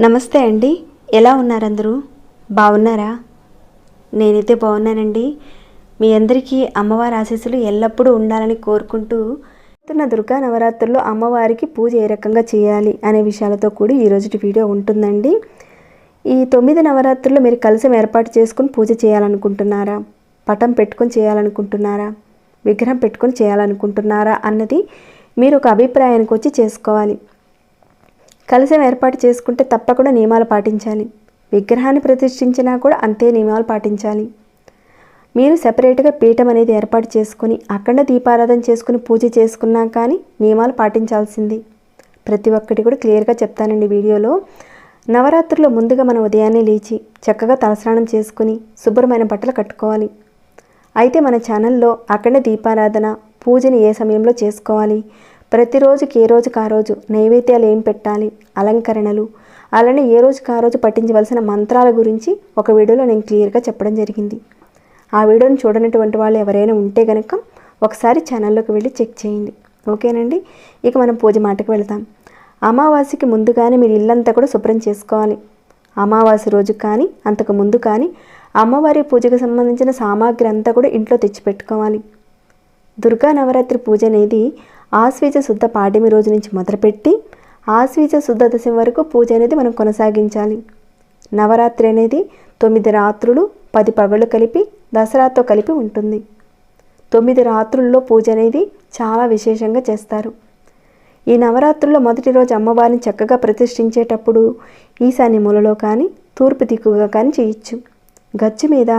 నమస్తే అండి. ఎలా ఉన్నారందరూ? బాగున్నారా? నేనైతే బాగున్నానండి. మీ అందరికీ అమ్మవారి ఆశీస్సులు ఎల్లప్పుడూ ఉండాలని కోరుకుంటూ వస్తున్న దుర్గా నవరాత్రుల్లో అమ్మవారికి పూజ ఏ రకంగా చేయాలి అనే విషయాలతో కూడి ఈరోజుటి వీడియో ఉంటుందండి. ఈ తొమ్మిది నవరాత్రుల్లో మీరు కలిసి ఏర్పాటు చేసుకుని పూజ చేయాలనుకుంటున్నారా? పటం పెట్టుకొని చేయాలనుకుంటున్నారా? విగ్రహం పెట్టుకొని చేయాలనుకుంటున్నారా అన్నది మీరు ఒక అభిప్రాయానికి వచ్చి చేసుకోవాలి. కలశం ఏర్పాటు చేసుకుంటే తప్పకుండా నియమాలు పాటించాలి. విగ్రహాన్ని ప్రతిష్ఠించినా కూడా అంతే నియమాలు పాటించాలి. మీరు సెపరేట్గా పీఠం అనేది ఏర్పాటు చేసుకుని అఖండ దీపారాధన చేసుకుని పూజ చేసుకున్నా కానీ నియమాలు పాటించాల్సింది. ప్రతి ఒక్కటి కూడా క్లియర్గా చెప్తానండి వీడియోలో. నవరాత్రుల్లో ముందుగా మనం ఉదయాన్నే లేచి చక్కగా తలస్నానం చేసుకుని శుభ్రమైన బట్టలు కట్టుకోవాలి. అయితే మన ఛానల్లో అఖండ దీపారాధన పూజని ఏ సమయంలో చేసుకోవాలి? ప్రతిరోజుకి ఏ రోజుకి ఆ రోజు నైవేద్యాలు ఏం పెట్టాలి? అలంకరణలు. అలానే ఏ రోజుకి ఆ రోజు పట్టించవలసిన మంత్రాల గురించి ఒక వీడియోలో నేను క్లియర్గా చెప్పడం జరిగింది. ఆ వీడియోని చూడనటువంటి వాళ్ళు ఎవరైనా ఉంటే కనుక ఒకసారి ఛానల్లోకి వెళ్ళి చెక్ చేయండి. ఓకేనండి? ఇక మనం పూజ మాటకు వెళ్దాం. అమావాస్యకి ముందుగానే మీరు ఇల్లంతా కూడా శుభ్రం చేసుకోవాలి. అమావాస్య రోజు కానీ అంతకు ముందు కానీ అమ్మవారి పూజకు సంబంధించిన సామాగ్రి అంతా కూడా ఇంట్లో తెచ్చిపెట్టుకోవాలి. దుర్గా నవరాత్రి పూజ అనేది ఆశ్వీజ శుద్ధ పాడ్యమి రోజు నుంచి మొదలుపెట్టి ఆశ్వీజ శుద్ధ దశమి వరకు పూజ అనేది మనం కొనసాగించాలి. నవరాత్రి అనేది తొమ్మిది రాత్రులు పది పగళ్ళు కలిపి దసరాతో కలిపి ఉంటుంది. తొమ్మిది రాత్రుల్లో పూజ అనేది చాలా విశేషంగా చేస్తారు. ఈ నవరాత్రుల్లో మొదటి రోజు అమ్మవారిని చక్కగా ప్రతిష్ఠించేటప్పుడు ఈశాన్య మూలలో కానీ తూర్పు దిక్కుగా కానీ చేయొచ్చు. గచ్చు మీద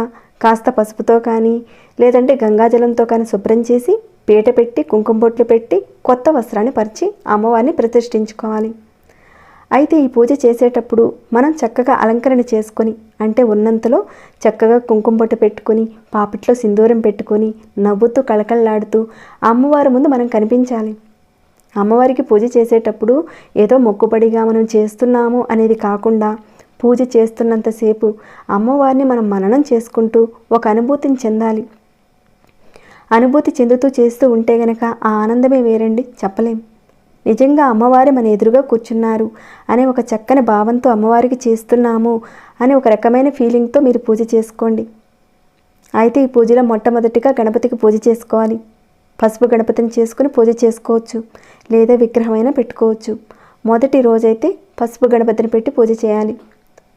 కాస్త పసుపుతో కానీ లేదంటే గంగాజలంతో కానీ శుభ్రం చేసి పీట పెట్టి కుంకుమ బొట్లు పెట్టి కొత్త వస్త్రాన్ని పరిచి అమ్మవారిని ప్రతిష్ఠించుకోవాలి. అయితే ఈ పూజ చేసేటప్పుడు మనం చక్కగా అలంకరణ చేసుకొని అంటే ఉన్నంతలో చక్కగా కుంకుమ బొట్టు పెట్టుకొని పాపిట్లో సింధూరం పెట్టుకొని నవ్వుతూ కళకళలాడుతూ అమ్మవారి ముందు మనం కనిపించాలి. అమ్మవారికి పూజ చేసేటప్పుడు ఏదో మొక్కుబడిగా మనం చేస్తున్నాము అనేది కాకుండా పూజ చేస్తున్నంతసేపు అమ్మవారిని మనం మననం చేసుకుంటూ ఒక అనుభూతిని చెందాలి. అనుభూతి చెందుతూ చేస్తూ ఉంటే గనక ఆ ఆనందమే వేరండి చెప్పలేం. నిజంగా అమ్మవారి మన ఎదురుగా కూర్చున్నారు అనే ఒక చక్కని భావంతో అమ్మవారికి చేస్తున్నాము అనే ఒక రకమైన ఫీలింగ్తో మీరు పూజ చేసుకోండి. అయితే ఈ పూజలో మొట్టమొదటిగా గణపతికి పూజ చేసుకోవాలి. పసుపు గణపతిని చేసుకుని పూజ చేసుకోవచ్చు లేదా విగ్రహమైనా పెట్టుకోవచ్చు. మొదటి రోజైతే పసుపు గణపతిని పెట్టి పూజ చేయాలి.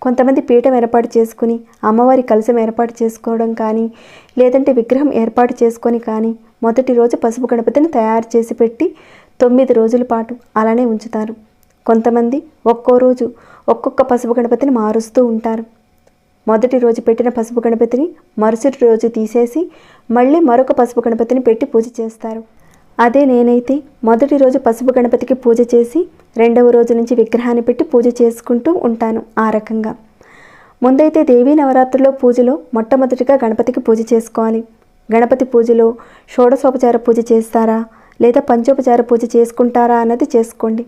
కొంతమంది పీఠం ఏర్పాటు చేసుకుని అమ్మవారి కలశం ఏర్పాటు చేసుకోవడం కానీ లేదంటే విగ్రహం ఏర్పాటు చేసుకొని కానీ మొదటి రోజు పసుపు గణపతిని తయారు చేసి పెట్టి తొమ్మిది రోజుల పాటు అలానే ఉంచుతారు. కొంతమంది ఒక్కో రోజు ఒక్కొక్క పసుపు గణపతిని మారుస్తూ ఉంటారు. మొదటి రోజు పెట్టిన పసుపు గణపతిని మరుసటి రోజు తీసేసి మళ్ళీ మరొక పసుపు గణపతిని పెట్టి పూజ చేస్తారు. అదే నేనైతే మొదటి రోజు పసుపు గణపతికి పూజ చేసి రెండవ రోజు నుంచి విగ్రహాన్ని పెట్టి పూజ చేసుకుంటూ ఉంటాను ఆ రకంగా. ముందైతే దేవీ నవరాత్రుల్లో పూజలో మొట్టమొదటిగా గణపతికి పూజ చేసుకోవాలి. గణపతి పూజలో షోడశోపచార పూజ చేస్తారా? లేదా పంచోపచార పూజ చేసుకుంటారా అన్నది చేసుకోండి.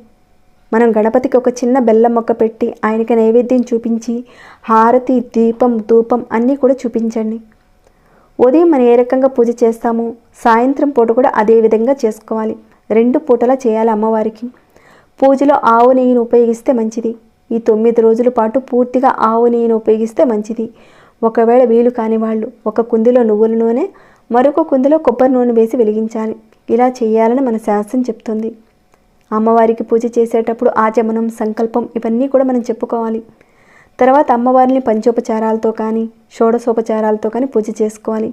మనం గణపతికి ఒక చిన్న బెల్లం మొక్క పెట్టి ఆయనకి నైవేద్యం చూపించి హారతి దీపం ధూపం అన్నీ కూడా చూపించండి. ఉదయం మనం ఏ రకంగా పూజ చేస్తాము సాయంత్రం పూట కూడా అదే విధంగా చేసుకోవాలి. రెండు పూటలా చేయాలి అమ్మవారికి. పూజలో ఆవు నెయ్యిని ఉపయోగిస్తే మంచిది. ఈ తొమ్మిది రోజుల పాటు పూర్తిగా ఆవు నెయ్యిని ఉపయోగిస్తే మంచిది. ఒకవేళ వీలు కాని వాళ్ళు ఒక కుందిలో నువ్వుల నూనె మరొక కుందిలో కొబ్బరి నూనె వేసి వెలిగించాలి. ఇలా చేయాలని మన శాస్త్రం చెప్తుంది. అమ్మవారికి పూజ చేసేటప్పుడు ఆచమనం సంకల్పం ఇవన్నీ కూడా మనం చెప్పుకోవాలి. తర్వాత అమ్మవారిని పంచోపచారాలతో కానీ షోడశోపచారాలతో కానీ పూజ చేసుకోవాలి.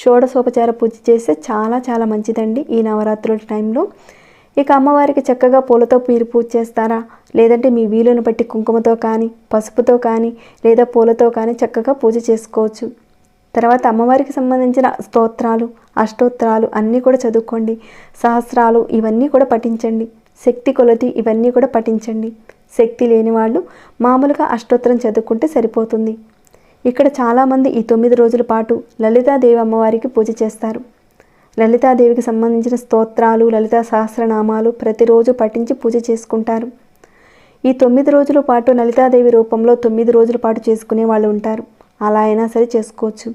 షోడశోపచార పూజ చేస్తే చాలా చాలా మంచిదండి ఈ నవరాత్రుల టైంలో. ఇక అమ్మవారికి చక్కగా పూలతో మీరు పూజ చేస్తారా? లేదంటే మీ వీలుని బట్టి కుంకుమతో కానీ పసుపుతో కానీ లేదా పూలతో కానీ చక్కగా పూజ చేసుకోవచ్చు. తర్వాత అమ్మవారికి సంబంధించిన స్తోత్రాలు అష్టోత్తరాలు అన్నీ కూడా చదువుకోండి. సహస్రాలు ఇవన్నీ కూడా పఠించండి. శక్తి కొలది ఇవన్నీ కూడా పఠించండి. శక్తి లేని వాళ్ళు మామూలుగా అష్టోత్తరం చదువుకుంటే సరిపోతుంది. ఇక్కడ చాలామంది ఈ తొమ్మిది రోజుల పాటు లలితాదేవి అమ్మవారికి పూజ చేస్తారు. లలితాదేవికి సంబంధించిన స్తోత్రాలు లలితా సహస్రనామాలు ప్రతిరోజు పఠించి పూజ చేసుకుంటారు. ఈ తొమ్మిది రోజుల పాటు లలితాదేవి రూపంలో తొమ్మిది రోజుల పాటు చేసుకునే వాళ్ళు ఉంటారు. అలా అయినా సరే చేసుకోవచ్చు.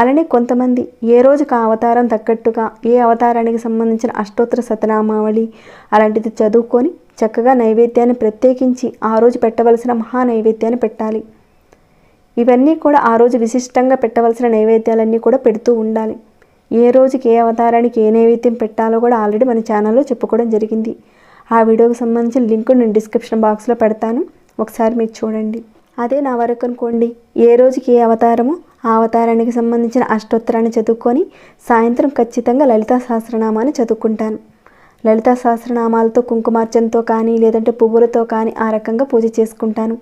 అలానే కొంతమంది ఏ రోజుకు ఆ అవతారం తగ్గట్టుగా ఏ అవతారానికి సంబంధించిన అష్టోత్తర సతనామావళి అలాంటిది చదువుకొని చక్కగా నైవేద్యాన్ని ప్రత్యేకించి ఆ రోజు పెట్టవలసిన మహా నైవేద్యాన్ని పెట్టాలి. ఇవన్నీ కూడా ఆ రోజు విశిష్టంగా పెట్టవలసిన నైవేద్యాలన్నీ కూడా పెడుతూ ఉండాలి. ఏ రోజుకి ఏ అవతారానికి ఏ నైవేద్యం పెట్టాలో కూడా ఆల్రెడీ మన ఛానల్లో చెప్పుకోవడం జరిగింది. ఆ వీడియోకి సంబంధించిన లింక్ నేను డిస్క్రిప్షన్ బాక్స్లో పెడతాను. ఒకసారి మీరు చూడండి. అదే నా వరకు అనుకోండి. ఏ రోజుకి ఏ అవతారము? ఆ అవతారానికి సంబంధించిన అష్టోత్తరాన్ని చదువుకొని సాయంత్రం ఖచ్చితంగా లలితా సహస్రనామాన్ని చదువుకుంటాను. లలితా సహస్రనామాలతో కుంకుమార్చనతో కానీ లేదంటే పువ్వులతో కానీ ఆ రకంగా పూజ చేసుకుంటాను.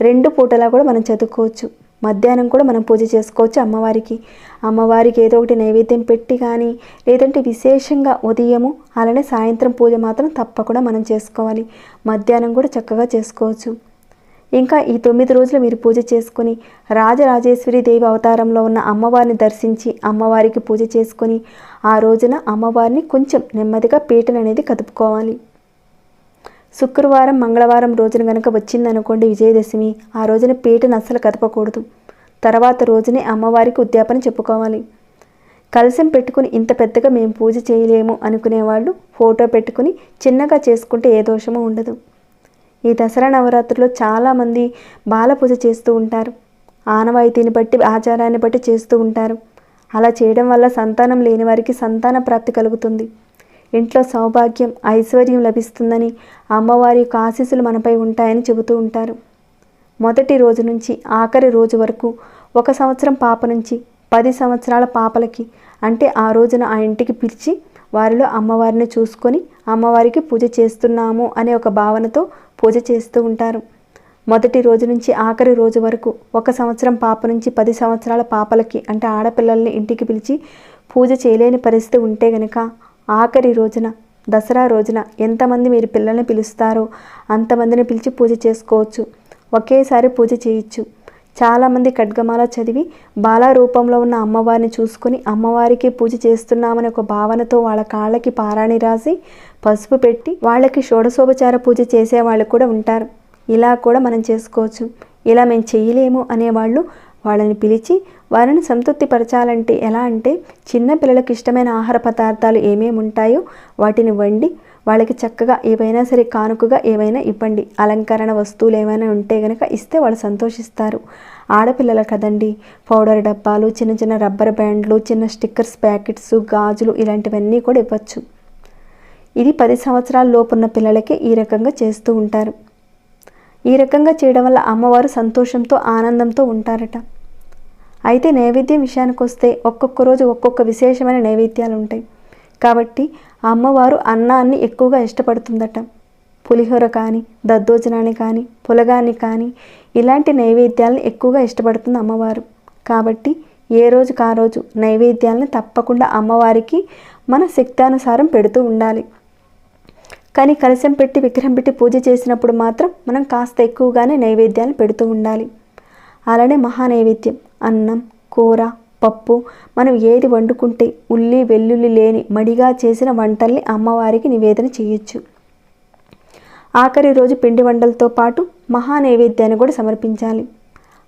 రెండు పూటలా కూడా మనం చదువుకోవచ్చు. మధ్యాహ్నం కూడా మనం పూజ చేసుకోవచ్చు అమ్మవారికి. అమ్మవారికి ఏదో ఒకటి నైవేద్యం పెట్టి కానీ లేదంటే విశేషంగా ఉదయము అలానే సాయంత్రం పూజ మాత్రం తప్పకుండా మనం చేసుకోవాలి. మధ్యాహ్నం కూడా చక్కగా చేసుకోవచ్చు. ఇంకా ఈ తొమ్మిది రోజులు మీరు పూజ చేసుకుని రాజరాజేశ్వరి దేవి అవతారంలో ఉన్న అమ్మవారిని దర్శించి అమ్మవారికి పూజ చేసుకొని ఆ రోజున అమ్మవారిని కొంచెం నెమ్మదిగా పీటలు అనేది కదుపుకోవాలి. శుక్రవారం మంగళవారం రోజున కనుక వచ్చిందనుకోండి విజయదశమి ఆ రోజున పీటను అస్సలు కదపకూడదు. తర్వాత రోజునే అమ్మవారికి ఉద్యాపన చెప్పుకోవాలి. కలశం పెట్టుకుని ఇంత పెద్దగా మేము పూజ చేయలేము అనుకునేవాళ్ళు ఫోటో పెట్టుకుని చిన్నగా చేసుకుంటే ఏ దోషమూ ఉండదు. ఈ దసరా నవరాత్రుల్లో చాలామంది బాల పూజ చేస్తూ ఉంటారు. ఆనవాయితీని బట్టి ఆచారాన్ని బట్టి చేస్తూ ఉంటారు. అలా చేయడం వల్ల సంతానం లేని వారికి సంతాన ప్రాప్తి కలుగుతుంది. ఇంట్లో సౌభాగ్యం ఐశ్వర్యం లభిస్తుందని అమ్మవారి యొక్క ఆశీస్సులు మనపై ఉంటాయని చెబుతూ ఉంటారు. మొదటి రోజు నుంచి ఆఖరి రోజు వరకు ఒక సంవత్సరం పాప నుంచి పది సంవత్సరాల పాపలకి అంటే ఆ రోజున ఆ ఇంటికి పిలిచి వారిలో అమ్మవారిని చూసుకొని అమ్మవారికి పూజ చేస్తున్నాము అనే ఒక భావనతో పూజ చేస్తూ ఉంటారు. మొదటి రోజు నుంచి ఆఖరి రోజు వరకు ఒక సంవత్సరం పాప నుంచి పది సంవత్సరాల పాపలకి అంటే ఆడపిల్లల్ని ఇంటికి పిలిచి పూజ చేయలేని పరిస్థితి ఉంటే గనక ఆఖరి రోజున దసరా రోజున ఎంతమంది మీరు పిల్లల్ని పిలుస్తారో అంతమందిని పిలిచి పూజ చేసుకోవచ్చు. ఒకేసారి పూజ చేయొచ్చు. చాలామంది ఖడ్గమాల చదివి బాల రూపంలో ఉన్న అమ్మవారిని చూసుకొని అమ్మవారికి పూజ చేస్తున్నామని ఒక భావనతో వాళ్ళ కాళ్ళకి పారాణి రాసి పసుపు పెట్టి వాళ్ళకి షోడశోపచార పూజ చేసే వాళ్ళు కూడా ఉంటారు. ఇలా కూడా మనం చేసుకోవచ్చు. ఇలా మేము చేయలేము అనేవాళ్ళు వాళ్ళని పిలిచి వారిని సంతృప్తిపరచాలంటే ఎలా అంటే చిన్న పిల్లలకు ఇష్టమైన ఆహార పదార్థాలు ఏమేమి ఉంటాయో వాటిని వండి వాళ్ళకి చక్కగా ఏవైనా సరే కానుకగా ఏవైనా ఇవ్వండి. అలంకరణ వస్తువులు ఏమైనా ఉంటే కనుక ఇస్తే వాళ్ళు సంతోషిస్తారు. ఆడపిల్లలు కదండి పౌడర్ డబ్బాలు చిన్న చిన్న రబ్బర్ బ్యాండ్లు చిన్న స్టిక్కర్స్ ప్యాకెట్స్ గాజులు ఇలాంటివన్నీ కూడా ఇవ్వచ్చు. ఇది పది సంవత్సరాల లోపున్న పిల్లలకే ఈ రకంగా చేస్తూ ఉంటారు. ఈ రకంగా చేయడం వల్ల అమ్మవారు సంతోషంతో ఆనందంతో ఉంటారట. అయితే నైవేద్యం విషయానికి వస్తే ఒక్కొక్క రోజు ఒక్కొక్క విశేషమైన నైవేద్యాలు ఉంటాయి కాబట్టి అమ్మవారు అన్నాన్ని ఎక్కువగా ఇష్టపడుతుందట. పులిహోర కానీ దద్దోజనాన్ని కానీ పులగాన్ని కానీ ఇలాంటి నైవేద్యాలను ఎక్కువగా ఇష్టపడుతుంది అమ్మవారు. కాబట్టి ఏ రోజుకు ఆ రోజు నైవేద్యాలను తప్పకుండా అమ్మవారికి మన శక్తానుసారం పెడుతూ ఉండాలి. కానీ కలశం పెట్టి విగ్రహం పెట్టి పూజ చేసినప్పుడు మాత్రం మనం కాస్త ఎక్కువగానే నైవేద్యాలను పెడుతూ ఉండాలి. అలానే మహా నైవేద్యం అన్నం కూర పప్పు. మనం ఏది వండుకుంటే ఉల్లి వెల్లుల్లి లేని మడిగా చేసిన వంటల్ని అమ్మవారికి నివేదన చేయొచ్చు. ఆఖరి రోజు పిండి వంటలతో పాటు మహా నైవేద్యాన్ని కూడా సమర్పించాలి.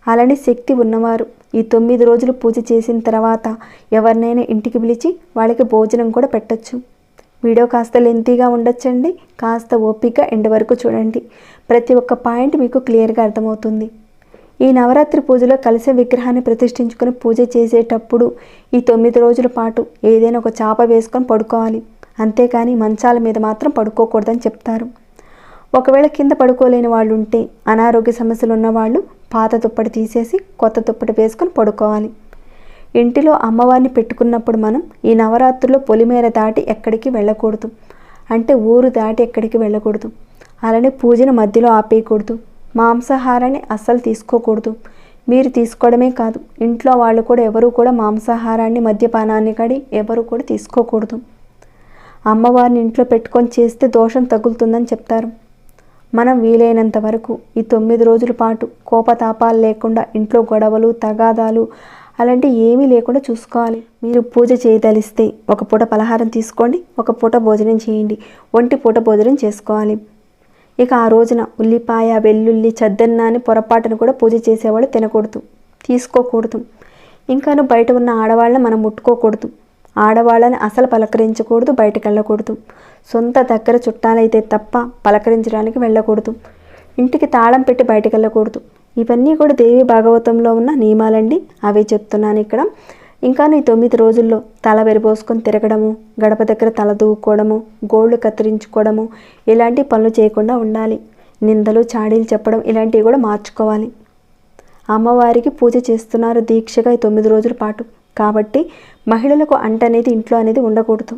అలానే శక్తి ఉన్నవారు ఈ తొమ్మిది రోజులు పూజ చేసిన తర్వాత ఎవరినైనా ఇంటికి పిలిచి వాళ్ళకి భోజనం కూడా పెట్టచ్చు. వీడియో కాస్త లెంతీగా ఉండొచ్చండి కాస్త ఓపిక ఎండ్ వరకు చూడండి. ప్రతి ఒక్క పాయింట్ మీకు క్లియర్గా అర్థమవుతుంది. ఈ నవరాత్రి పూజలో కలిసే విగ్రహాన్ని ప్రతిష్ఠించుకొని పూజ చేసేటప్పుడు ఈ తొమ్మిది రోజుల పాటు ఏదైనా ఒక చాప వేసుకొని పడుకోవాలి. అంతేకాని మంచాల మీద మాత్రం పడుకోకూడదని చెప్తారు. ఒకవేళ కింద పడుకోలేని వాళ్ళు ఉంటే అనారోగ్య సమస్యలు ఉన్నవాళ్ళు పాత దుప్పటి తీసేసి కొత్త దుప్పటి వేసుకొని పడుకోవాలి. ఇంటిలో అమ్మవారిని పెట్టుకున్నప్పుడు మనం ఈ నవరాత్రుల్లో పొలిమేర దాటి ఎక్కడికి వెళ్ళకూడదు. అంటే ఊరు దాటి ఎక్కడికి వెళ్ళకూడదు. అలానే పూజను మధ్యలో ఆపేయకూడదు. మాంసాహారాన్ని అస్సలు తీసుకోకూడదు. మీరు తీసుకోవడమే కాదు ఇంట్లో వాళ్ళు కూడా ఎవరు కూడా మాంసాహారాన్ని మద్యపానాన్ని కడి ఎవరు కూడా తీసుకోకూడదు. అమ్మవారిని ఇంట్లో పెట్టుకొని చేస్తే దోషం తగులుతుందని చెప్తారు. మనం వీలైనంత వరకు ఈ తొమ్మిది రోజుల పాటు కోపతాపాలు లేకుండా ఇంట్లో గొడవలు తగాదాలు అలాంటి ఏమీ లేకుండా చూసుకోవాలి. మీరు పూజ చేయదలిస్తే ఒక పూట పలహారం తీసుకోండి ఒక పూట భోజనం చేయండి ఒంటి పూట భోజనం చేసుకోవాలి. ఇక ఆ రోజున ఉల్లిపాయ వెల్లుల్లి చద్దన్నాన్ని పొరపాటును కూడా పూజ చేసేవాళ్ళు తినకూడదు తీసుకోకూడదు. ఇంకాను బయట ఉన్న ఆడవాళ్ళని మనం ముట్టుకోకూడదు. ఆడవాళ్ళని అసలు పలకరించకూడదు బయటకు వెళ్ళకూడదు. సొంత దగ్గర చుట్టాలైతే తప్ప పలకరించడానికి వెళ్ళకూడదు. ఇంటికి తాళం పెట్టి బయటకు వెళ్ళకూడదు. ఇవన్నీ కూడా దేవి భాగవతంలో ఉన్న నియమాలండి. అవే చెప్తున్నాను ఇక్కడ. ఇంకా నీ తొమ్మిది రోజుల్లో తల వెరిపోసుకొని తిరగడము గడప దగ్గర తల దూకోవడము గోళ్ళు కత్తిరించుకోవడము ఇలాంటి పనులు చేయకుండా ఉండాలి. నిందలు చాడీలు చెప్పడం ఇలాంటివి కూడా మార్చుకోవాలి. అమ్మవారికి పూజ చేస్తున్నారు దీక్షగా ఈ తొమ్మిది రోజుల పాటు. కాబట్టి మహిళలకు అంట అనేది ఇంట్లో అనేది ఉండకూడదు.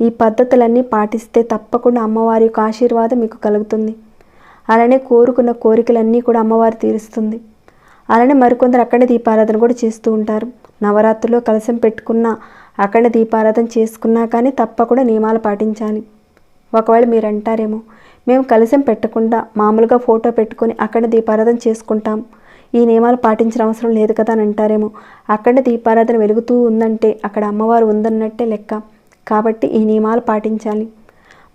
ఈ పద్ధతులన్నీ పాటిస్తే తప్పకుండా అమ్మవారి యొక్క ఆశీర్వాదం మీకు కలుగుతుంది. అలానే కోరుకున్న కోరికలన్నీ కూడా అమ్మవారు తీరుస్తుంది. అలానే మరికొందరు అక్కడే దీపారాధన కూడా చేస్తూ ఉంటారు. నవరాత్రిలో కలశం పెట్టుకున్న అక్కడ దీపారాధన చేసుకున్నా కానీ తప్పకుండా నియమాలు పాటించాలి. ఒకవేళ మీరు అంటారేమో మేము కలశం పెట్టకుండా మామూలుగా ఫోటో పెట్టుకొని అక్కడ దీపారాధన చేసుకుంటాం. ఈ నియమాలు పాటించిన అవసరం లేదు కదా అని అంటారేమో. అక్కడ దీపారాధన వెలుగుతూ ఉందంటే అక్కడ అమ్మవారు ఉందన్నట్టే లెక్క. కాబట్టి ఈ నియమాలు పాటించాలి.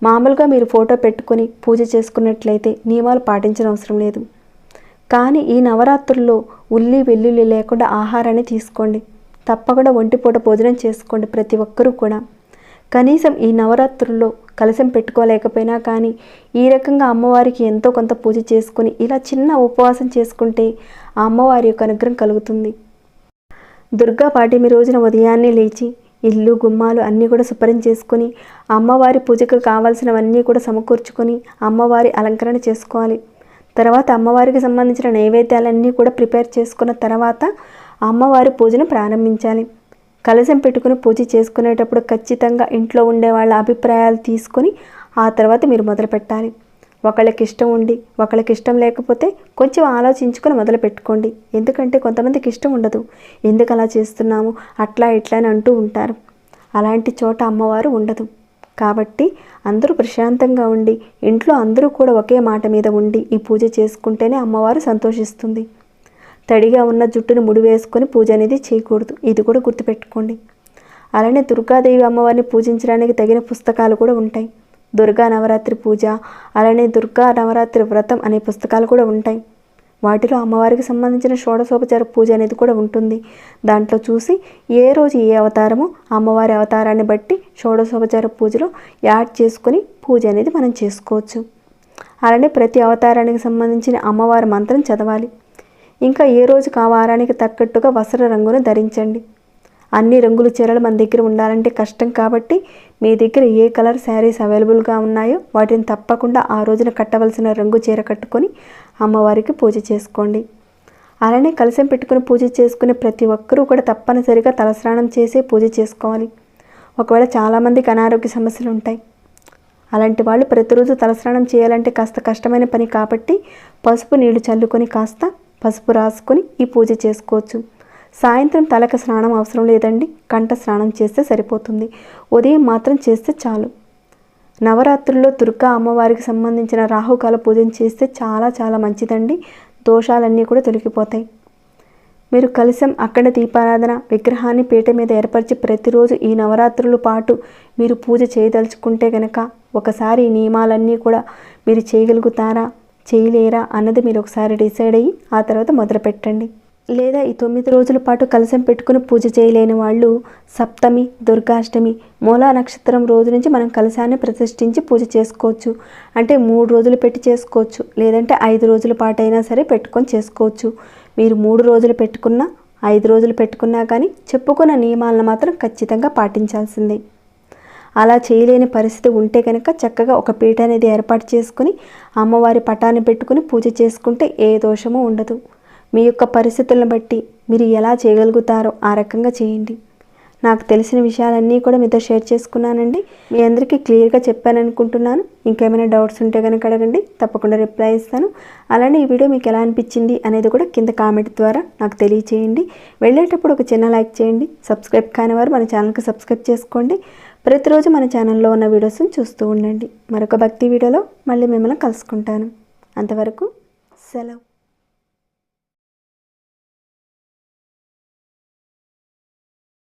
మామూలుగా మీరు ఫోటో పెట్టుకొని పూజ చేసుకున్నట్లయితే నియమాలు పాటించిన అవసరం లేదు. కానీ ఈ నవరాత్రుల్లో ఉల్లి వెల్లుల్లి లేకుండా ఆహారాన్ని తీసుకోండి. తప్పకుండా ఒంటిపూట భోజనం చేసుకోండి ప్రతి ఒక్కరూ కూడా. కనీసం ఈ నవరాత్రుల్లో కలశం పెట్టుకోలేకపోయినా కానీ ఈ రకంగా అమ్మవారికి ఎంతో కొంత పూజ చేసుకుని ఇలా చిన్న ఉపవాసం చేసుకుంటే ఆ అమ్మవారి యొక్క అనుగ్రహం కలుగుతుంది. దుర్గా పాఠమి రోజున ఉదయాన్నే లేచి ఇల్లు గుమ్మాలు అన్నీ కూడా శుభ్రం చేసుకొని అమ్మవారి పూజకు కావాల్సినవన్నీ కూడా సమకూర్చుకొని అమ్మవారి అలంకరణ చేసుకోవాలి. తర్వాత అమ్మవారికి సంబంధించిన నైవేద్యాలన్నీ కూడా ప్రిపేర్ చేసుకున్న తర్వాత అమ్మవారి పూజను ప్రారంభించాలి. కలశం పెట్టుకుని పూజ చేసుకునేటప్పుడు ఖచ్చితంగా ఇంట్లో ఉండే వాళ్ళ అభిప్రాయాలు తీసుకొని ఆ తర్వాత మీరు మొదలు పెట్టాలి. ఒకళ్ళకి ఇష్టం ఉండి ఒకళ్ళకి ఇష్టం లేకపోతే కొంచెం ఆలోచించుకొని మొదలు పెట్టుకోండి. ఎందుకంటే కొంతమందికి ఇష్టం ఉండదు. ఎందుకు అలా చేస్తున్నాము? అట్లా ఇట్లా అని అంటూ ఉంటారు. అలాంటి చోట అమ్మవారు ఉండదు. కాబట్టి అందరూ ప్రశాంతంగా ఉండి ఇంట్లో అందరూ కూడా ఒకే మాట మీద ఉండి ఈ పూజ చేసుకుంటేనే అమ్మవారు సంతోషిస్తుంది. తడిగా ఉన్న జుట్టును ముడివేసుకొని పూజ అనేది చేయకూడదు. ఇది కూడా గుర్తుపెట్టుకోండి. అలానే దుర్గాదేవి అమ్మవారిని పూజించడానికి తగిన పుస్తకాలు కూడా ఉంటాయి. దుర్గా నవరాత్రి పూజ అలానే దుర్గా నవరాత్రి వ్రతం అనే పుస్తకాలు కూడా ఉంటాయి. వాటిలో అమ్మవారికి సంబంధించిన షోడశోపచార పూజ అనేది కూడా ఉంటుంది. దాంట్లో చూసి ఏ రోజు ఏ అవతారమో అమ్మవారి అవతారాన్ని బట్టి షోడశోపచార పూజలో యాడ్ చేసుకొని పూజ అనేది మనం చేసుకోవచ్చు. అలానే ప్రతి అవతారానికి సంబంధించిన అమ్మవారి మంత్రం చదవాలి. ఇంకా ఏ రోజుకు ఆ వారానికి తగ్గట్టుగా వస్త్ర రంగును ధరించండి. అన్ని రంగుల చీరలు మన దగ్గర ఉండాలంటే కష్టం కాబట్టి మీ దగ్గర ఏ కలర్ శారీస్ అవైలబుల్గా ఉన్నాయో వాటిని తప్పకుండా ఆ రోజున కట్టవలసిన రంగు చీర కట్టుకొని అమ్మవారికి పూజ చేసుకోండి. అలానే కలశం పెట్టుకుని పూజ చేసుకునే ప్రతి ఒక్కరూ కూడా తప్పనిసరిగా తలస్నానం చేసి పూజ చేసుకోవాలి. ఒకవేళ చాలామందికి అనారోగ్య సమస్యలు ఉంటాయి. అలాంటి వాళ్ళు ప్రతిరోజు తలస్నానం చేయాలంటే కాస్త కష్టమైన పని కాబట్టి పసుపు నీళ్ళు చల్లుకొని కాస్త పసుపు రాసుకొని ఈ పూజ చేసుకోవచ్చు. సాయంత్రం తలకు స్నానం అవసరం లేదండి. కంట స్నానం చేస్తే సరిపోతుంది. ఉదయం మాత్రం చేస్తే చాలు. నవరాత్రుల్లో దుర్గా అమ్మవారికి సంబంధించిన రాహుకాల పూజను చేస్తే చాలా చాలా మంచిదండి. దోషాలన్నీ కూడా తొలగిపోతాయి. మీరు కలశం అక్కడ దీపారాధన విగ్రహాన్ని పీట మీద ఏర్పరిచి ప్రతిరోజు ఈ నవరాత్రుల పాటు మీరు పూజ చేయదలుచుకుంటే కనుక ఒకసారి ఈ నియమాలన్నీ కూడా మీరు చేయగలుగుతారా చేయలేరా అన్నది మీరు ఒకసారి డిసైడ్ అయ్యి ఆ తర్వాత మొదలుపెట్టండి. లేదా ఈ తొమ్మిది రోజుల పాటు కలశం పెట్టుకుని పూజ చేయలేని వాళ్ళు సప్తమి దుర్గాష్టమి మూలా నక్షత్రం రోజు నుంచి మనం కలశాన్ని ప్రతిష్ఠించి పూజ చేసుకోవచ్చు. అంటే మూడు రోజులు పెట్టి చేసుకోవచ్చు. లేదంటే ఐదు రోజుల పాటు అయినా సరే పెట్టుకొని చేసుకోవచ్చు. మీరు మూడు రోజులు పెట్టుకున్నా ఐదు రోజులు పెట్టుకున్నా కానీ చెప్పుకున్న నియమాలను మాత్రం ఖచ్చితంగా పాటించాల్సిందే. అలా చేయలేని పరిస్థితి ఉంటే కనుక చక్కగా ఒక పీఠ అనేది ఏర్పాటు చేసుకుని అమ్మవారి పటాన్ని పెట్టుకుని పూజ చేసుకుంటే ఏ దోషము ఉండదు. మీ యొక్క పరిస్థితులను బట్టి మీరు ఎలా చేయగలుగుతారో ఆ రకంగా చేయండి. నాకు తెలిసిన విషయాలన్నీ కూడా మీతో షేర్ చేసుకున్నానండి. మీ అందరికీ క్లియర్గా చెప్పాను అనుకుంటున్నాను ఇంకేమైనా డౌట్స్ ఉంటే కనుక అడగండి. తప్పకుండా రిప్లై ఇస్తాను. అలానే ఈ వీడియో మీకు ఎలా అనిపించింది అనేది కూడా కింద కామెంట్ ద్వారా నాకు తెలియచేయండి. వెళ్ళేటప్పుడు ఒక చిన్న లైక్ చేయండి. సబ్స్క్రైబ్ కాని వారు మన ఛానల్కి సబ్స్క్రైబ్ చేసుకోండి. ప్రతిరోజు మన ఛానల్లో ఉన్న వీడియోస్ని చూస్తూ ఉండండి. మరొక భక్తి వీడియోలో మళ్ళీ మిమ్మల్ని కలుసుకుంటాను. అంతవరకు సెలవు.